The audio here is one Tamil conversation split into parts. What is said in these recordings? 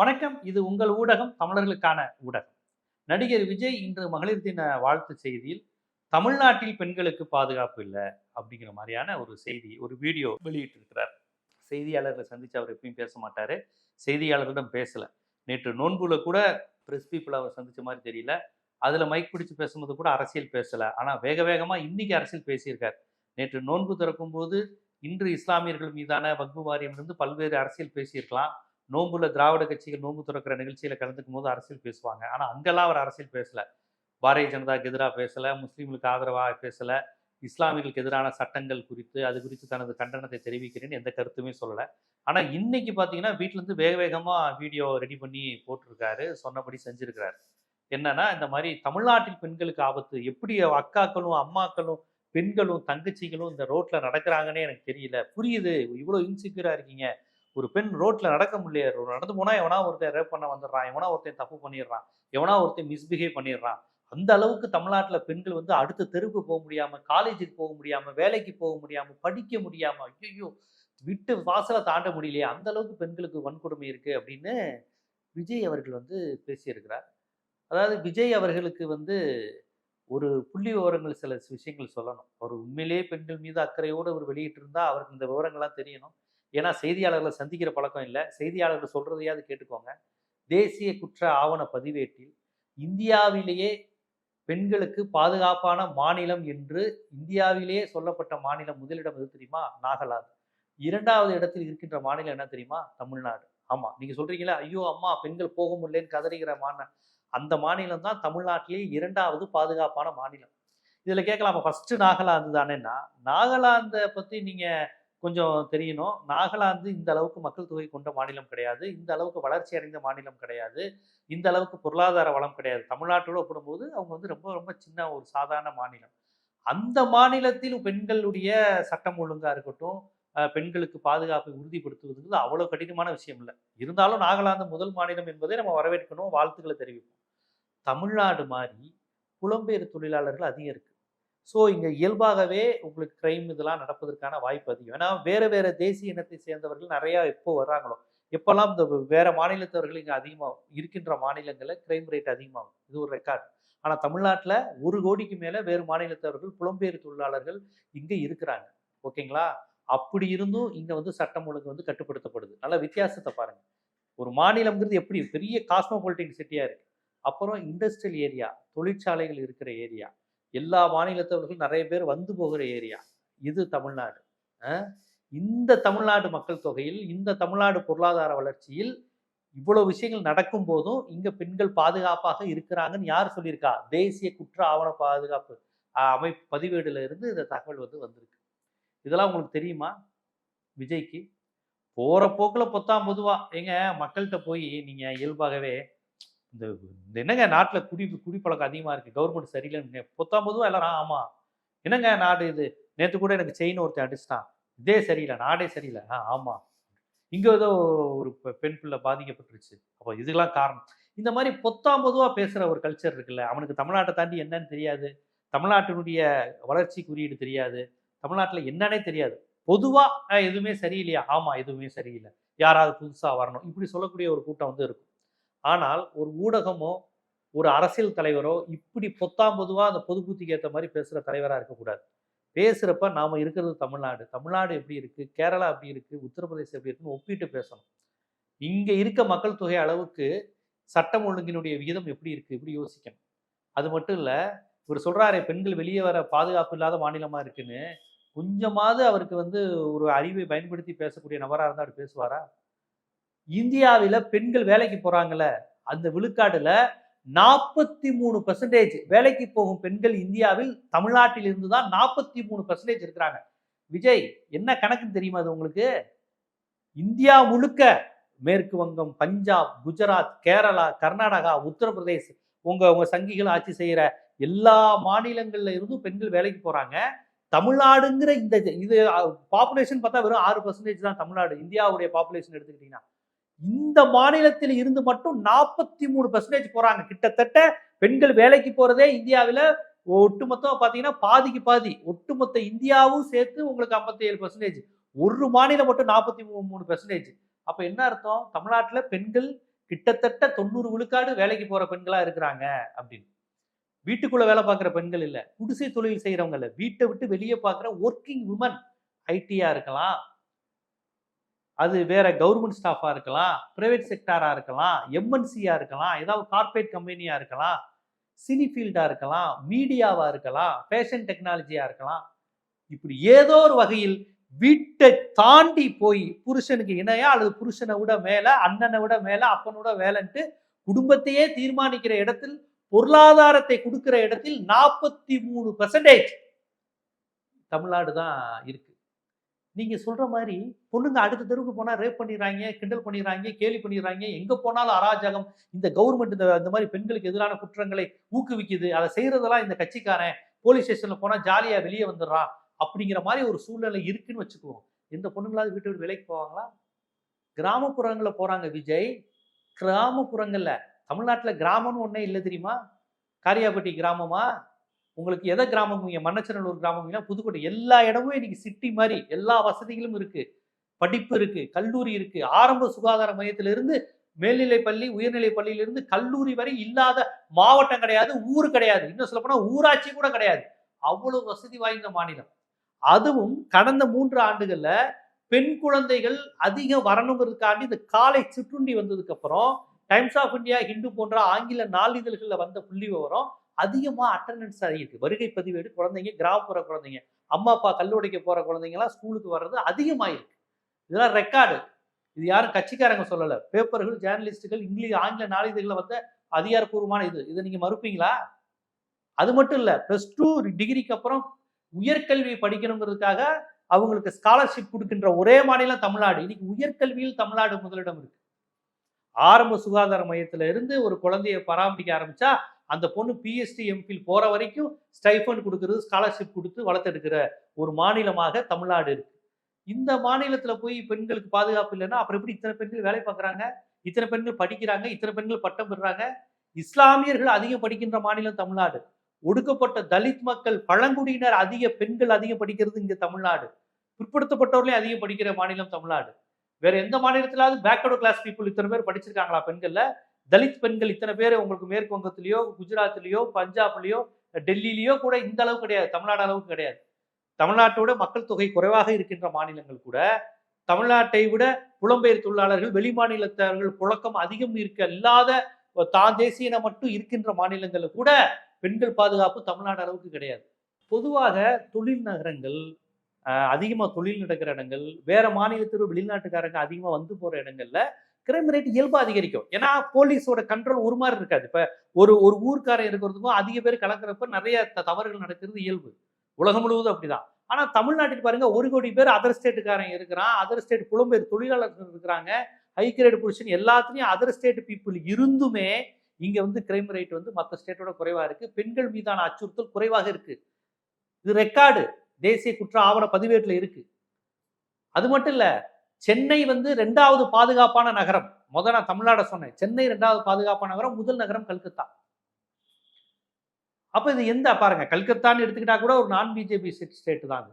வணக்கம். இது உங்கள் ஊடகம் தமிழர்களுக்கான ஊடகம். நடிகர் விஜய் இன்று மகளிர் தின வாழ்த்து செய்தியில் தமிழ்நாட்டில் பெண்களுக்கு பாதுகாப்பு இல்லை அப்படிங்கிற மாதிரியான ஒரு செய்தி ஒரு வீடியோ வெளியிட்டிருக்கிறார். செய்தியாளர்களை சந்தித்து அவர் எப்பயும் பேச மாட்டார். செய்தியாளர்களிடம் பேசலை. நேற்று நோன்புல கூட பிரஸ் பீப்புள் அவர் சந்தித்த மாதிரி தெரியல. அதில் மைக் பிடிச்சு பேசும்போது கூட அரசியல் பேசலை. ஆனால் வேக வேகமாக இன்னைக்கு அரசியல் பேசியிருக்கார். நேற்று நோன்பு திறக்கும் போது இன்று இஸ்லாமியர்கள் மீதான வக்பு வாரியம் இருந்து பல்வேறு அரசியல் பேசியிருக்கலாம். நோம்புல திராவிட கட்சிகள் நோன்பு திறக்கிற நிகழ்ச்சியில கலந்துக்கும் போது அரசியல் பேசுவாங்க. ஆனா அங்கெல்லாம் அவர் அரசியல் பேசல. பாரதிய ஜனதாக்கு எதிராக பேசல முஸ்லீம்களுக்கு ஆதரவாக பேசல இஸ்லாமியர்களுக்கு எதிரான சட்டங்கள் குறித்து அது குறித்து தனது கண்டனத்தை தெரிவிக்கிறேன்னு எந்த கருத்துமே சொல்லலை. ஆனால் இன்னைக்கு பார்த்தீங்கன்னா வீட்டிலேருந்து வேக வேகமாக வீடியோ ரெடி பண்ணி போட்டிருக்காரு சொன்னபடி செஞ்சுருக்கிறார். என்னன்னா இந்த மாதிரி தமிழ்நாட்டில் பெண்களுக்கு ஆபத்து. எப்படி அக்காக்களும் அம்மாக்களும் பெண்களும் தங்கச்சிகளும் இந்த ரோட்டில் நடக்கிறாங்கன்னே எனக்கு தெரியல. புரியுது. இவ்வளோ இன்சிக்யூராக இருக்கீங்க. ஒரு பெண் ரோட்ல நடக்க முடியல. நடந்து போனா எவனா ஒருத்தன் ரேப் பண்ண வந்துடுறான். எவனா ஒருத்தன் தப்பு பண்ணிடுறான். எவனா ஒருத்தன் மிஸ்பிஹேவ் பண்ணிடுறான். அந்த அளவுக்கு தமிழ்நாட்டுல பெண்கள் வந்து அடுத்த தெருவுக்கு போக முடியாம காலேஜுக்கு போக முடியாம வேலைக்கு போக முடியாம படிக்க முடியாம ஐயோ விட்டு வாசலை தாண்ட முடியலையே. அந்த அளவுக்கு பெண்களுக்கு வன்கொடுமை இருக்கு அப்படின்னு விஜய் அவர்கள் வந்து பேசியிருக்கிறார். அதாவது விஜய் அவர்களுக்கு வந்து ஒரு புள்ளி விவரங்கள் சில விஷயங்கள் சொல்லணும். அவர் உண்மையிலேயே பெண்கள் மீது அக்கறையோடு அவர் வெளியிட்டிருந்தா அவருக்கு இந்த விவரங்கள்லாம் தெரியணும். ஏன்னா செய்தியாளர்களை சந்திக்கிற பழக்கம் இல்லை. செய்தியாளர்கள் சொல்றதையாவது கேட்டுக்கோங்க. தேசிய குற்ற ஆவண பதிவேட்டில் இந்தியாவிலேயே பெண்களுக்கு பாதுகாப்பான மாநிலம் என்று இந்தியாவிலேயே சொல்லப்பட்ட மாநிலம் முதலிடம் எது தெரியுமா? நாகாலாந்து. இரண்டாவது இடத்தில் இருக்கின்ற மாநிலம் என்ன தெரியுமா? தமிழ்நாடு. ஆமாம் நீங்கள் சொல்கிறீங்களா ஐயோ அம்மா பெண்கள் போக முடியலன்னு கதறிகிற மாநில அந்த மாநிலம் தான் தமிழ்நாட்டிலேயே இரண்டாவது பாதுகாப்பான மாநிலம். இதுல கேட்கலாமா ஃபஸ்ட்டு நாகாலாந்து தானேன்னா நாகாலாந்தை பற்றி நீங்கள் கொஞ்சம் தெரியணும். நாகாலாந்து இந்த அளவுக்கு மக்கள் தொகை கொண்ட மாநிலம் கிடையாது. இந்த அளவுக்கு வளர்ச்சி அடைந்த மாநிலம் கிடையாது. இந்த அளவுக்கு பொருளாதார வளம் கிடையாது. தமிழ்நாட்டோடு ஒப்பிடும்போது அவங்க வந்து ரொம்ப ரொம்ப சின்ன ஒரு சாதாரண மாநிலம். அந்த மாநிலத்தில் பெண்களுடைய சட்டம் ஒழுங்காக இருக்கட்டும் பெண்களுக்கு பாதுகாப்பை உறுதிப்படுத்துவதுங்கிறது அவ்வளோ கடினமான விஷயம் இல்லை. இருந்தாலும் நாகாலாந்து முதல் மாநிலம் என்பதை நம்ம வரவேற்கணும் வாழ்த்துக்களை தெரிவிப்போம். தமிழ்நாடு மாதிரி புலம்பெயர் தொழிலாளர்கள் அதிகம் இருக்கு. ஸோ இங்கே இயல்பாகவே உங்களுக்கு கிரைம் இதெல்லாம் நடப்பதற்கான வாய்ப்பு அதிகம். ஏன்னா வேறு வேறு தேசிய இனத்தை சேர்ந்தவர்கள் நிறையா எப்போ வர்றாங்களோ. எப்போல்லாம் இந்த வேறு மாநிலத்தவர்கள் இங்கே அதிகமாகும் இருக்கின்ற மாநிலங்களில் கிரைம் ரேட் அதிகமாகும். இது ஒரு ரெக்கார்டு ஆனால் தமிழ்நாட்டில் ஒரு கோடிக்கு மேலே வேறு மாநிலத்தவர்கள் புலம்பெயர் தொழிலாளர்கள் இங்கே இருக்கிறாங்க. ஓகேங்களா? அப்படி இருந்தும் இங்கே வந்து சட்டம் ஒழுங்கு வந்து கட்டுப்படுத்தப்படுது. நல்ல வித்தியாசத்தை பாருங்கள் ஒரு மாநிலம்ங்கிறது எப்படி? பெரிய காஸ்மோபாலிட்டின் சிட்டியாக இருக்குது அப்புறம் இண்டஸ்ட்ரியல் ஏரியா தொழிற்சாலைகள் இருக்கிற ஏரியா எல்லா மாநிலத்தவர்களும் நிறைய பேர் வந்து போகிற ஏரியா. இது தமிழ்நாடு. இந்த தமிழ்நாடு மக்கள் தொகையில் இந்த தமிழ்நாடு பொருளாதார வளர்ச்சியில் இவ்வளவு விஷயங்கள் நடக்கும் போதும் இங்க பெண்கள் பாதுகாப்பாக இருக்கிறாங்கன்னு யார் சொல்லியிருக்கா? தேசிய குற்ற ஆவண பாதுகாப்பு அமைப்பு பதிவேடுல இருந்து இந்த தகவல் வந்து வந்திருக்கு. இதெல்லாம் உங்களுக்கு தெரியுமா? விஜய்க்கு? போற போக்குல பொத்தாம் பொதுவா. ஏங்க மக்கள்கிட்ட போய் நீங்க இயல்பாகவே இந்த இந்த என்னங்க நாட்டில் குடி குடிப்பழக்கம் அதிகமாக இருக்குது கவர்மெண்ட் சரியில்லைன்னு பொத்தாம் பொதுவா எல்லாரும் ஆமாம் என்னங்க நாடு இது? நேற்று கூட எனக்கு செயின் ஒருத்தன் அடிச்சிட்டான். இதே சரியில்லை நாடே சரியில்லை. ஆ ஆமாம் இங்கே ஏதோ ஒரு பெண் பிள்ளை பாதிக்கப்பட்டுருச்சு. அப்போ இதுக்கெல்லாம் காரணம். இந்த மாதிரி பொத்தாம் பொதுவாக பேசுகிற ஒரு கல்ச்சர் இருக்குல்ல அவனுக்கு தமிழ்நாட்டை தாண்டி என்னன்னு தெரியாது. தமிழ்நாட்டினுடைய வளர்ச்சி குறியீடு தெரியாது. தமிழ்நாட்டில் என்னன்னே தெரியாது. பொதுவாக எதுவுமே சரியில்லையா? ஆமாம் எதுவுமே சரியில்லை. யாராவது புதுசாக வரணும். இப்படி சொல்லக்கூடிய ஒரு கூட்டம் வந்து இருக்கும். ஆனால் ஒரு ஊடகமோ ஒரு அரசியல் தலைவரோ இப்படி பொத்தாம் பொதுவா அந்த பொது ஏற்ற மாதிரி பேசுற தலைவரா இருக்கக்கூடாது. பேசுறப்ப நாம இருக்கிறது தமிழ்நாடு. தமிழ்நாடு எப்படி இருக்கு? கேரளா எப்படி இருக்கு? உத்தரப்பிரதேசம் எப்படி இருக்குன்னு ஒப்பிட்டு பேசணும். இங்க இருக்க மக்கள் தொகை அளவுக்கு சட்டம் ஒழுங்கினுடைய விகிதம் எப்படி இருக்கு? இப்படி யோசிக்கணும். அது மட்டும் இல்ல இவர் சொல்றாரே பெண்கள் வெளியே வர பாதுகாப்பு இல்லாத மாநிலமா இருக்குன்னு. கொஞ்சமாவது அவருக்கு வந்து ஒரு அறிவை பயன்படுத்தி பேசக்கூடிய நபரா இருந்தா அவர் பேசுவாரா? இந்தியாவில பெண்கள் வேலைக்கு போறாங்கல்ல அந்த விழுக்காடுல நாற்பத்தி மூணு பர்சன்டேஜ் வேலைக்கு போகும் பெண்கள் இந்தியாவில் தமிழ்நாட்டில் இருந்து தான் நாற்பத்தி மூணு பர்சன்டேஜ் இருக்கிறாங்க. விஜய் என்ன கணக்குன்னு தெரியுமா அது உங்களுக்கு? இந்தியா முழுக்க மேற்கு வங்கம் பஞ்சாப் குஜராத் கேரளா கர்நாடகா உத்தரப்பிரதேஷ் உங்க உங்க சங்கிகள் ஆட்சி செய்யற எல்லா மாநிலங்கள்ல இருந்தும் பெண்கள் வேலைக்கு போறாங்க. தமிழ்நாடுங்கிற இந்த இது பாப்புலேஷன் பார்த்தா வெறும் ஆறு பர்சன்டேஜ் தான் தமிழ்நாடு. இந்தியாவுடைய பாப்புலேஷன் எடுத்துக்கிட்டீங்கன்னா இந்த மாநிலத்தில் இருந்து மட்டும் நாற்பத்தி மூணு பர்சன்டேஜ் போறாங்க. கிட்டத்தட்ட பெண்கள் வேலைக்கு போறதே இந்தியாவில் ஒட்டுமொத்தம் பார்த்தீங்கன்னா பாதிக்கு பாதி. ஒட்டுமொத்த இந்தியாவும் சேர்த்து உங்களுக்கு 57% ஏழு பர்சன்டேஜ் ஒரு மாநிலம் மட்டும் நாற்பத்தி மூணு பெர்சன்டேஜ் அப்ப என்ன அர்த்தம்? தமிழ்நாட்டுல பெண்கள் கிட்டத்தட்ட தொண்ணூறு விழுக்காடு வேலைக்கு போற பெண்களா இருக்கிறாங்க அப்படின்னு. வீட்டுக்குள்ள வேலை பார்க்குற பெண்கள் இல்லை. குடிசை தொழில் செய்கிறவங்க இல்லை. வீட்டை விட்டு வெளியே பார்க்குற ஒர்க்கிங் உமன் ஐடியா இருக்கலாம். அது வேற கவர்மெண்ட் ஸ்டாஃபாக இருக்கலாம் ப்ரைவேட் செக்டாராக இருக்கலாம் எம்என்சியாக இருக்கலாம் ஏதாவது கார்ப்பரேட் கம்பெனியாக இருக்கலாம் சினிஃபீல்டாக இருக்கலாம் மீடியாவாக இருக்கலாம் ஃபேஷன் டெக்னாலஜியாக இருக்கலாம். இப்படி ஏதோ ஒரு வகையில் வீட்டை தாண்டி போய் புருஷனுக்கு இணையா அல்லது புருஷனை விட மேலே அண்ணனை விட மேலே அப்பனோட வேலைன்ட்டு குடும்பத்தையே தீர்மானிக்கிற இடத்தில் பொருளாதாரத்தை கொடுக்கிற இடத்தில் நாற்பத்தி மூணு பர்சன்டேஜ் தமிழ்நாடு தான் இருக்கு. நீங்கள் சொல்கிற மாதிரி பொண்ணுங்க அடுத்த தெருவுக்கு போனால் ரேப் பண்ணிடுறாங்க கிண்டல் பண்ணிடுறாங்க கேலி பண்ணிடுறாங்க எங்கே போனாலும் அராஜகம். இந்த கவர்மெண்ட் இந்த இந்த மாதிரி பெண்களுக்கு எதிரான குற்றங்களை ஊக்குவிக்குது. அதை செய்கிறதெல்லாம் இந்த கட்சிக்காரன் போலீஸ் ஸ்டேஷனில் போனால் ஜாலியாக வெளியே வந்துடுறான் அப்படிங்கிற மாதிரி ஒரு சூழ்நிலை இருக்குன்னு வச்சுக்குவோம். எந்த பொண்ணுங்களாவது வீட்டு விட்டு விலைக்கு போவாங்களா? கிராமப்புறங்களில் போகிறாங்க விஜய். கிராமப்புறங்களில். தமிழ்நாட்டில் கிராமம்னு ஒன்றே இல்லை தெரியுமா? காரியாபட்டி கிராமமாக உங்களுக்கு எதை கிராமம் இங்க மன்னச்சநல்லூர் கிராமம் புதுக்கோட்டை எல்லா இடமும் இன்னைக்கு சிட்டி மாதிரி எல்லா வசதிகளும் இருக்கு. படிப்பு இருக்கு கல்லூரி இருக்கு. ஆரம்ப சுகாதார மையத்திலிருந்து இருந்து மேல்நிலை பள்ளி உயர்நிலை பள்ளியிலிருந்து கல்லூரி வரை இல்லாத மாவட்டம் கிடையாது ஊர் கிடையாது. இன்னும் சொல்ல போனால் ஊராட்சி கூட கிடையாது. அவ்வளவு வசதி வாய்ந்த மாநிலம். அதுவும் கடந்த மூன்று ஆண்டுகள்ல பெண் குழந்தைகள் அதிகம் வரணுங்கிறதுக்காண்டி இந்த காலை சிற்றுண்டி வந்ததுக்கு அப்புறம் டைம்ஸ் ஆஃப் இந்தியா ஹிந்து போன்ற ஆங்கில நாளிதழ்களில் வந்த புள்ளி விவரம் அதிகமாக அட்டண்டன்ஸ் ஆகியிருக்கு வருகை பதிவேடு குழந்தைங்க கிராமப்புற குழந்தைங்க அம்மா அப்பா கல்லூரிக்கு போகிற குழந்தைங்கலாம் ஸ்கூலுக்கு வர்றது அதிகமாயிருக்கு இதெல்லாம் ரெக்கார்டு இது யாரும் கட்சிக்காரங்க சொல்லலை. பேப்பர்கள் ஜேர்னலிஸ்டுகள் இங்கிலீஷ் ஆங்கில நாளிதழ்களில் வந்த அதிகாரப்பூர்வமான இது. இதை நீங்கள் மறுப்பீங்களா? அது மட்டும் இல்லை ப்ளஸ் டூ டிகிரிக்கு அப்புறம் உயர்கல்வி படிக்கணுங்கிறதுக்காக அவங்களுக்கு ஸ்காலர்ஷிப் கொடுக்கின்ற ஒரே மாநிலம் தமிழ்நாடு. இன்னைக்கு உயர்கல்வியில் தமிழ்நாடு முதலிடம் இருக்கு. ஆரம்ப சுகாதார மையத்துல இருந்து ஒரு குழந்தைய பராமரிக்க ஆரம்பிச்சா அந்த பொண்ணு பிஎஸ்டி எம்பில் போகிற வரைக்கும் ஸ்டைஃபண்ட் கொடுக்கறது ஸ்காலர்ஷிப் கொடுத்து வளர்த்தெடுக்கிற ஒரு மாநிலமாக தமிழ்நாடு இருக்கு. இந்த மாநிலத்தில் போய் பெண்களுக்கு பாதுகாப்பு இல்லைன்னா அப்புறம் எப்படி இத்தனை பெண்கள் வேலை பார்க்குறாங்க? இத்தனை பெண்கள் படிக்கிறாங்க? இத்தனை பெண்கள் பட்டம் பெறுறாங்க? இஸ்லாமியர்கள் அதிகம் படிக்கின்ற மாநிலம் தமிழ்நாடு. ஒடுக்கப்பட்ட தலித் மக்கள் பழங்குடியினர் அதிக பெண்கள் அதிகம் படிக்கிறது இங்கே தமிழ்நாடு. பிற்படுத்தப்பட்டவர்களையும் அதிகம் படிக்கிற மாநிலம் தமிழ்நாடு. வேற எந்த மாநிலத்திலாவது பேக்வர்டு கிளாஸ் பீப்புள் இத்தனை பேர் படிச்சிருக்காங்களா பெண்கள்ல? தலித் பெண்கள் இத்தனை பேர் உங்களுக்கு மேற்கு வங்கத்திலேயோ குஜராத்லேயோ பஞ்சாப்லேயோ டெல்லியிலேயோ கூட இந்த அளவு கிடையாது. தமிழ்நாடு அளவுக்கு கிடையாது. தமிழ்நாட்டோட மக்கள் தொகை குறைவாக இருக்கின்ற மாநிலங்கள் கூட தமிழ்நாட்டை விட புலம்பெயர் தொழிலாளர்கள் வெளி புழக்கம் அதிகம் இருக்க இல்லாத தான் தேசியன மட்டும் இருக்கின்ற மாநிலங்களில் கூட பெண்கள் பாதுகாப்பு தமிழ்நாடு அளவுக்கு கிடையாது. பொதுவாக தொழில் நகரங்கள் அதிகமாக தொழில் நடக்கிற இடங்கள் வேற மாநிலத்தில் வெளிநாட்டுக்காரங்க அதிகமாக வந்து போகிற இடங்கள்ல கிரைம் ரேட் இயல்பாக அதிகரிக்கும். ஏன்னா போலீஸோட கண்ட்ரோல் ஒரு மாதிரி இருக்காது. இப்போ ஒரு ஒரு ஊர்க்காரன் இருக்கிறதுக்கும் அதிக பேர் கலக்கிறப்ப நிறைய தவறுகள் நடக்கிறது இயல்பு. உலகம் முழுவதும் அப்படிதான். ஆனால் தமிழ்நாட்டில் பாருங்க ஒரு கோடி பேர் அதர் ஸ்டேட்டுக்காரன் இருக்கிறான். அதர் ஸ்டேட் புலம்பெயர் தொழிலாளர்கள் இருக்கிறாங்க. ஹை கிரேட் பொசிஷன் எல்லாத்துலேயும் அதர் ஸ்டேட் பீப்புள் இருந்துமே இங்கே வந்து கிரைம் ரேட் வந்து மற்ற ஸ்டேட்டோட குறைவா இருக்கு. பெண்கள் மீதான அச்சுறுத்தல் குறைவாக இருக்கு. இது ரெக்கார்டு தேசிய குற்ற ஆவண பதிவேட்டில் இருக்கு. அது மட்டும் இல்லை சென்னை வந்து ரெண்டாவது பாதுகாப்பான நகரம். முதல் நான் தமிழ்நாட சொன்னேன். சென்னை ரெண்டாவது பாதுகாப்பான நகரம் முதல் நகரம் கல்கத்தா. அப்ப இது எந்த பாருங்க கல்கத்தான்னு எடுத்துக்கிட்டா கூட ஒரு நான் பிஜேபி ஸ்டேட் தான் அது.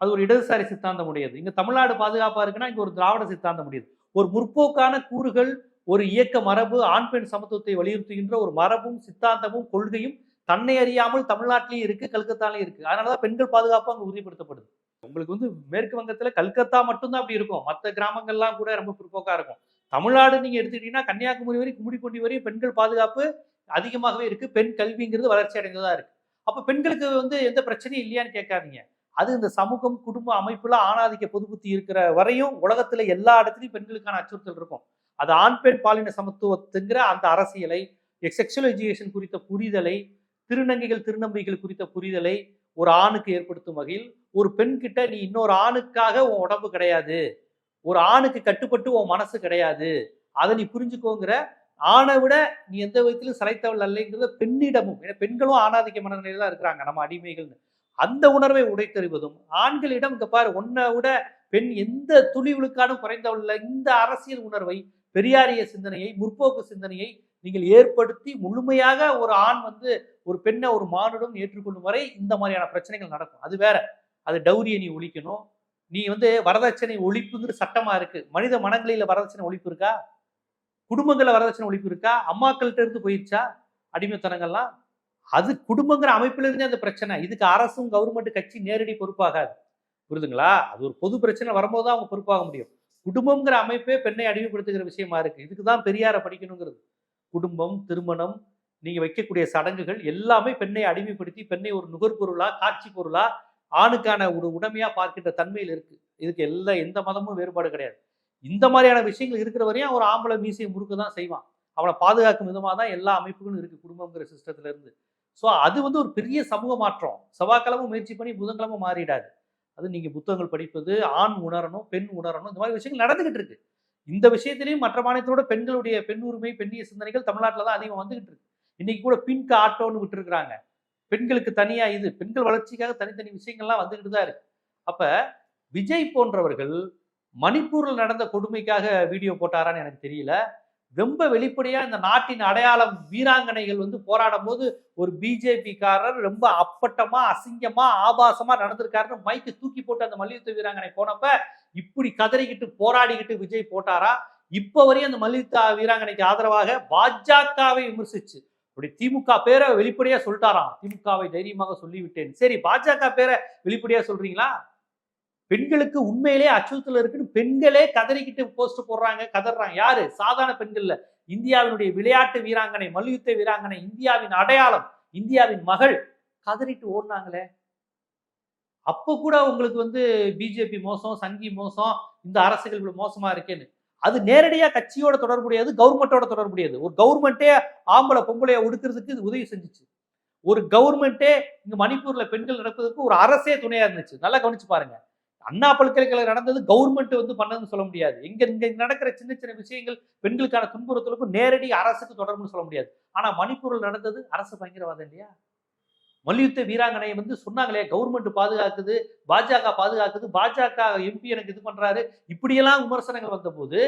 அது ஒரு இடதுசாரி சித்தாந்தம் உடையது. இங்க தமிழ்நாடு பாதுகாப்பா இருக்குன்னா இங்க ஒரு திராவிட சித்தாந்தம் உடையது. ஒரு முற்போக்கான கூறுகள் ஒரு இயக்க மரபு ஆண் பெண் சமத்துவத்தை வலியுறுத்துகின்ற ஒரு மரபும் சித்தாந்தமும் கொள்கையும் தன்னை அறியாமல் தமிழ்நாட்டிலையும் இருக்கு கல்கத்தாலையும் இருக்கு. அதனாலதான் பெண்கள் பாதுகாப்பு அங்கே உறுதிப்படுத்தப்படுது. உங்களுக்கு வந்து மேற்கு வங்கத்தில் கல்கத்தா மட்டும்தான் அப்படி இருக்கும். மற்ற கிராமங்கள்லாம் கூட ரொம்ப பிற்போக்காக இருக்கும். தமிழ்நாடு நீங்கள் எடுத்துக்கிட்டீங்கன்னா கன்னியாகுமரி வரை கும்மிடிப்பூண்டி வரையும் பெண்கள் பாதுகாப்பு அதிகமாகவே இருக்கு. பெண் கல்விங்கிறது வளர்ச்சி அடைந்ததாக இருக்கு. அப்போ பெண்களுக்கு வந்து எந்த பிரச்சனையும் இல்லையான்னு கேட்காதீங்க. அது இந்த சமூகம் குடும்ப அமைப்புல ஆணாதிக்க பொது புத்தி இருக்கிற வரையும் உலகத்துல எல்லா இடத்துலையும் பெண்களுக்கான அச்சுறுத்தல் இருக்கும். அது ஆண் பெண் பாலின சமத்துவத்துங்கிற அந்த அரசியலை செக்ஷுவல் எஜுகேஷன் குறித்த புரிதலை திருநங்கைகள் திருநம்பிகள் குறித்த புரிதலை ஒரு ஆணுக்கு ஏற்படுத்தும் வகையில் ஒரு பெண் கிட்ட நீ இன்னொரு ஆணுக்காக உன் உடம்பு கிடையாது. ஒரு ஆணுக்கு கட்டுப்பட்டு உன் மனசு கிடையாது. அதை நீ புரிஞ்சுக்கோங்கிற ஆணை விட நீ எந்த விதத்திலும் சளைத்தவள் அல்லைங்கிறத பெண்ணிடமும் ஏன்னா பெண்களும் ஆணாதிக்க மனநிலையில தான் இருக்கிறாங்க நம்ம அடிமைகள்னு. அந்த உணர்வை உடைத்தறிவதும் ஆண்களிடம் இங்க பாரு உன்னை விட பெண் எந்த துளிவுகளுக்கானும் குறைந்தவள் இந்த அரசியல் உணர்வை பெரியாரிய சிந்தனையை முற்போக்கு சிந்தனையை நீங்கள் ஏற்படுத்தி முழுமையாக ஒரு ஆண் வந்து ஒரு பெண்ணை ஒரு மானுடன் ஏற்றுக்கொள்ளும் வரை இந்த மாதிரியான பிரச்சனைகள் நடக்கும். அது வேற. அது டௌரியை நீ ஒழிக்கணும். நீ வந்து வரதட்சணை ஒழிப்புங்கிற சட்டமா இருக்கு. மனித மனங்களில வரதட்சணை ஒழிப்பு இருக்கா? குடும்பங்களில் வரதட்சணை ஒழிப்பு இருக்கா? அம்மாக்கள்கிட்ட இருந்து போயிடுச்சா அடிமைத்தனங்கள்லாம்? அது குடும்பங்கிற அமைப்புல இருந்தே அந்த பிரச்சனை. இதுக்கு அரசும் கவர்மெண்ட் கட்சி நேரடி பொறுப்பாகாது. புரியுதுங்களா அது ஒரு பொது பிரச்சனை வரும்போது தான் அவங்க பொறுப்பாக முடியும். குடும்பங்கிற அமைப்பே பெண்ணை அடிமைப்படுத்துகிற விஷயமா இருக்கு. இதுக்கு தான் பெரியாரை படிக்கணுங்கிறது. குடும்பம் திருமணம் நீங்க வைக்கக்கூடிய சடங்குகள் எல்லாமே பெண்ணை அடிமைப்படுத்தி பெண்ணை ஒரு நுகர்பொருளா காட்சி பொருளா ஆணுக்கான ஒரு உடமையா பார்க்கின்ற தன்மையில் இருக்கு. இதுக்கு எல்லா எந்த மதமும் வேறுபாடு கிடையாது. இந்த மாதிரியான விஷயங்கள் இருக்கிற வரையும் ஒரு ஆம்பளை மீசையை முறுக்க தான் செய்வான். அவனை பாதுகாக்கும் விதமாக தான் எல்லா அமைப்புகளும் இருக்கு குடும்பங்கிற சிஸ்டத்துல இருந்து. ஸோ அது வந்து ஒரு பெரிய சமூக மாற்றம். செவ்வாய்க்கிழமை முயற்சி பண்ணி புதன்கிழமை மாறிடாது. அது நீங்க புத்தகங்கள் படிப்பது ஆண் உணரணும் பெண் உணரணும் இந்த மாதிரி விஷயங்கள் நடந்துகிட்டு இருக்கு. இந்த விஷயத்திலையும் மற்ற மாநிலத்தோட பெண்களுடைய பெண் உரிமை பெண்ணிய சிந்தனைகள் தமிழ்நாட்டில் தான் அதிகம் வந்துகிட்டு இருக்கு. இன்னைக்கு கூட பின்க ஆட்டோன்னு விட்டுருக்குறாங்க. பெண்களுக்கு தனியா இது பெண்கள் வளர்ச்சிக்காக தனித்தனி விஷயங்கள்லாம் வந்துகிட்டு தான் இருக்கு. அப்ப விஜய் போன்றவர்கள் மணிப்பூரில் நடந்த கொடுமைக்காக வீடியோ போட்டாரான்னு எனக்கு தெரியல. ரொம்ப வெளிப்படையா இந்த நாட்டின் அடையாளம் வீராங்கனைகள் வந்து போராடும் போது ஒரு பிஜேபிக்காரர் ரொம்ப அப்பட்டமா அசிங்கமா ஆபாசமா நடந்திருக்காருன்னு மைக்கு தூக்கி போட்டு அந்த மல்யுத்த வீராங்கனை போனப்ப இப்படி கதறிக்கிட்டு போராடிக்கிட்டு விஜய் போட்டாரா? இப்ப வரையும் அந்த மல்யுத்த வீராங்கனைக்கு ஆதரவாக பாஜகவை விமர்சிச்சு. அப்படி திமுக பேரை வெளிப்படையா சொல்லிட்டாராம். திமுகவை தைரியமாக சொல்லிவிட்டேன். சரி பாஜக பேரை வெளிப்படையா சொல்றீங்களா? பெண்களுக்கு உண்மையிலே அச்சுறுத்தல் இருக்குன்னு பெண்களே கதறிக்கிட்டு போஸ்ட் போடுறாங்க கதறாங்க. யாரு? சாதாரண பெண்கள்ல இந்தியாவினுடைய விளையாட்டு வீராங்கனை மல்யுத்த வீராங்கனை இந்தியாவின் அடையாளம் இந்தியாவின் மகள் கதறிட்டு ஓடினாங்களே. அப்ப கூட உங்களுக்கு வந்து பிஜேபி மோசம் சங்கி மோசம் இந்த அரசுகள் இவ்வளவு மோசமா இருக்கேன்னு. அது நேரடியா கட்சியோட தொடர்புடையது கவர்மெண்டோட தொடர்புடையது. ஒரு கவர்மெண்ட்டே ஆம்பளை பொம்பளைய ஒடுக்கிறதுக்கு இது உதவி செஞ்சுச்சு. ஒரு கவர்மெண்ட்டே இங்க மணிப்பூர்ல பெண்கள் நடப்பதற்கு ஒரு அரசே துணையா இருந்துச்சு. நல்லா கவனிச்சு பாருங்க. அண்ணா பல்கலைக்கழகம் நடந்தது கவர்மெண்ட் வந்து பண்ணதுன்னு சொல்ல முடியாது. இங்க இங்க நடக்கிற சின்ன சின்ன விஷயங்கள் பெண்களுக்கான துன்புறுத்தலுக்கும் நேரடி அரசுக்கு தொடர்புன்னு சொல்ல முடியாது. ஆனா மணிப்பூரில் நடந்தது அரசு பயங்கரவாதம் இல்லையா? மல்யுத்த வீராங்கனையை வந்து சொன்னாங்களே கவர்மெண்ட் பாதுகாக்குது பாஜக பாதுகாக்குது பாஜக எம்பி எனக்கு இது பண்றாரு. இப்படியெல்லாம் விமர்சனங்கள் வந்தபோது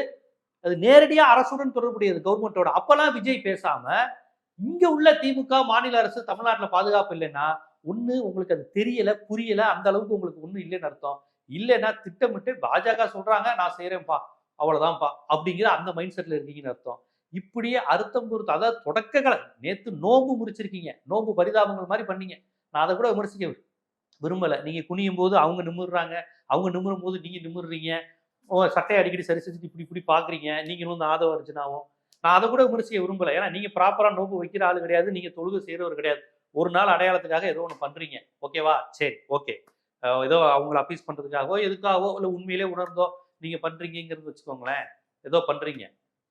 அது நேரடியாக அரசுடன் தொடர்புடையது கவர்மெண்டோட அப்பெல்லாம் விஜய் பேசாம இங்க உள்ள திமுக மாநில அரசு தமிழ்நாட்டில் பாதுகாப்பு இல்லைன்னா ஒன்று உங்களுக்கு அது தெரியல புரியல அந்த அளவுக்கு உங்களுக்கு ஒன்றும் இல்லைன்னு அர்த்தம். இல்லைன்னா திட்டமிட்டு பாஜக சொல்றாங்க நான் செய்யறேன்ப்பா அவ்வளவுதான்ப்பா அப்படிங்கிற அந்த மைண்ட் செட்ல இருக்கீங்கன்னு அர்த்தம். இப்படியே அர்த்தம் பொறுத்து அதாவது தொடக்கங்களை நேத்து நோம்பு முடிச்சிருக்கீங்க நோம்பு பரிதாபங்கள் மாதிரி பண்ணீங்க. நான் அதை கூட விமர்சிக்க விரும்பல. நீங்க குனியும் போது அவங்க நிமிர்றாங்க அவங்க நிமிரும் போது நீங்க நிமிர்றீங்க. ஓ சட்டையை அடிக்கடி சரி செஞ்சுட்டு இப்படி இப்படி பாக்குறீங்க நீங்க வந்து ஆதவ அர்ஜுனாவும். நான் அதை கூட விமர்சிக்க விரும்பல. ஏன்னா நீங்க ப்ராப்பரா நோம்பு வைக்கிற ஆள் கிடையாது நீங்க தொழுகை செய்யறவர் கிடையாது. ஒரு நாள் அடையாளத்துக்காக ஏதோ ஒன்று பண்றீங்க. ஓகேவா? சரி ஓகே. ஏதோ அவங்கள அப்பீஸ் பண்ணுறதுக்காகவோ எதுக்காகவோ இல்லை உண்மையிலே உணர்ந்தோ நீங்கள் பண்ணுறீங்கிறது வச்சுக்கோங்களேன். ஏதோ பண்ணுறீங்க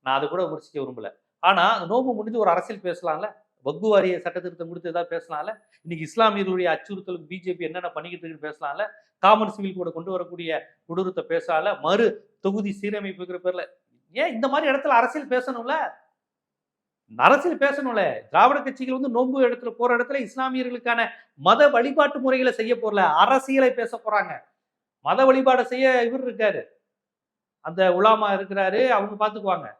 நான் அதை கூட விமர்சிக்க விரும்பல. ஆனால் அந்த நோம்பு முடிஞ்சு ஒரு அரசியல் பேசலாம்ல? வக்கு வாரிய சட்ட திருத்தம் கொடுத்து ஏதாவது பேசலாம்ல? இன்னைக்கு இஸ்லாமியர்களுடைய அச்சுறுத்தலுக்கு பிஜேபி என்னென்ன பண்ணிக்கிட்டு இருக்குன்னு பேசலாம்ல? காமன் சிவில் கூட கொண்டு வரக்கூடிய கொடூரத்தை பேசல மறு தொகுதி சீரமைப்புங்கிற பேரில். ஏன் இந்த மாதிரி இடத்துல அரசியல் பேசணும்ல? அரசியல் பேசணும்ல. திராவிட கட்சிகள் வந்து நோன்பு இடத்துல போற இடத்துல இஸ்லாமியர்களுக்கான மத வழிபாட்டு முறைகளை செய்ய போறல. அரசியலை பேச போறாங்க. மத வழிபாடை செய்ய இவர் இருக்காரு. அந்த உலாமா இருக்கிறாரு. அவங்க பார்த்துக்குவாங்க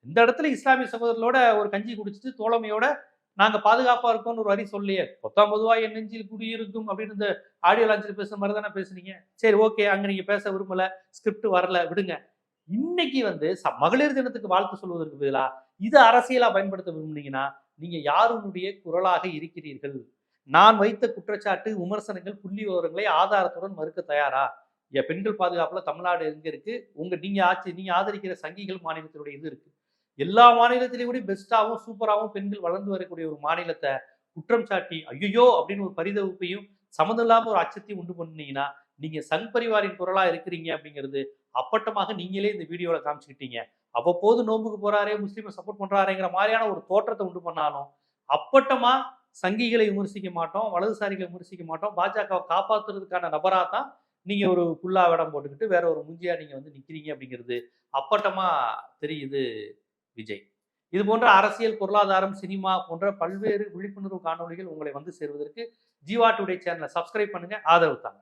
இந்த இடத்துல இஸ்லாமிய சகோதரர்களோட ஒரு கஞ்சி குடிச்சிட்டு தோழமையோட நாங்க பாதுகாப்பா இருக்கோம்னு ஒரு வரி சொல்லியே. பொத்தாம் பொதுவா என் நெஞ்சில் குடியிருக்கும் அப்படின்னு இந்த ஆடியோ லான்ச்சில் பேசுற மாதிரி தானே பேசுனீங்க? சரி ஓகே அங்க நீங்க பேச விரும்பல. ஸ்கிரிப்ட் வரல. விடுங்க. இன்னைக்கு வந்து ச- மகளிர் தினத்துக்கு வாழ்த்து சொல்வதற்கு பதிலாக இது அரசியலா பயன்படுத்த விரும்புனீங்கன்னா நீங்க யாருடைய குரலாக இருக்கிறீர்கள்? நான் வைத்த குற்றச்சாட்டு விமர்சனங்கள் புள்ளி விவரங்களை ஆதாரத்துடன் மறுக்க தயாரா? என் பெண்கள் பாதுகாப்புல தமிழ்நாடு எங்க இருக்கு? உங்க நீங்க ஆட்சி நீங்க ஆதரிக்கிற சங்கிகள் மாநிலத்தினுடைய இது இருக்கு. எல்லா மாநிலத்திலையும் கூட பெஸ்டாவும் சூப்பராகவும் பெண்கள் வளர்ந்து வரக்கூடிய ஒரு மாநிலத்தை குற்றம் சாட்டி ஐயோ அப்படின்னு ஒரு பரிதவிப்பையும் சம்மந்தம் ஒரு அச்சத்தையும் உண்டு பண்ணீங்கன்னா நீங்க சங் பரிவாரின் குரலா இருக்கிறீங்க அப்படிங்கிறது அப்பட்டமாக நீங்களே இந்த வீடியோவில் காமிச்சுக்கிட்டீங்க. அவ்வப்போது நோன்புக்கு போறாரே முஸ்லீமை சப்போர்ட் பண்றாருங்கிற மாதிரியான ஒரு தோற்றத்தை உண்டு பண்ணாலும் அப்பட்டமா சங்கிகளை விமர்சிக்க மாட்டோம் வலதுசாரிகளை விமர்சிக்க மாட்டோம். பாஜகவை காப்பாத்துறதுக்கான நபரா தான் நீங்க ஒரு புல்லா வேடம் போட்டுக்கிட்டு வேற ஒரு முஞ்சியா நீங்க வந்து நிக்கிறீங்க அப்படிங்கிறது அப்பட்டமா தெரியுது விஜய். இது போன்ற அரசியல் பொருளாதாரம் சினிமா போன்ற பல்வேறு விழிப்புணர்வு காணொளிகள் உங்களை வந்து சேருவதற்கு ஜீவா டுடே சேனலை சப்ஸ்கிரைப் பண்ணுங்க ஆதரவு தாங்க.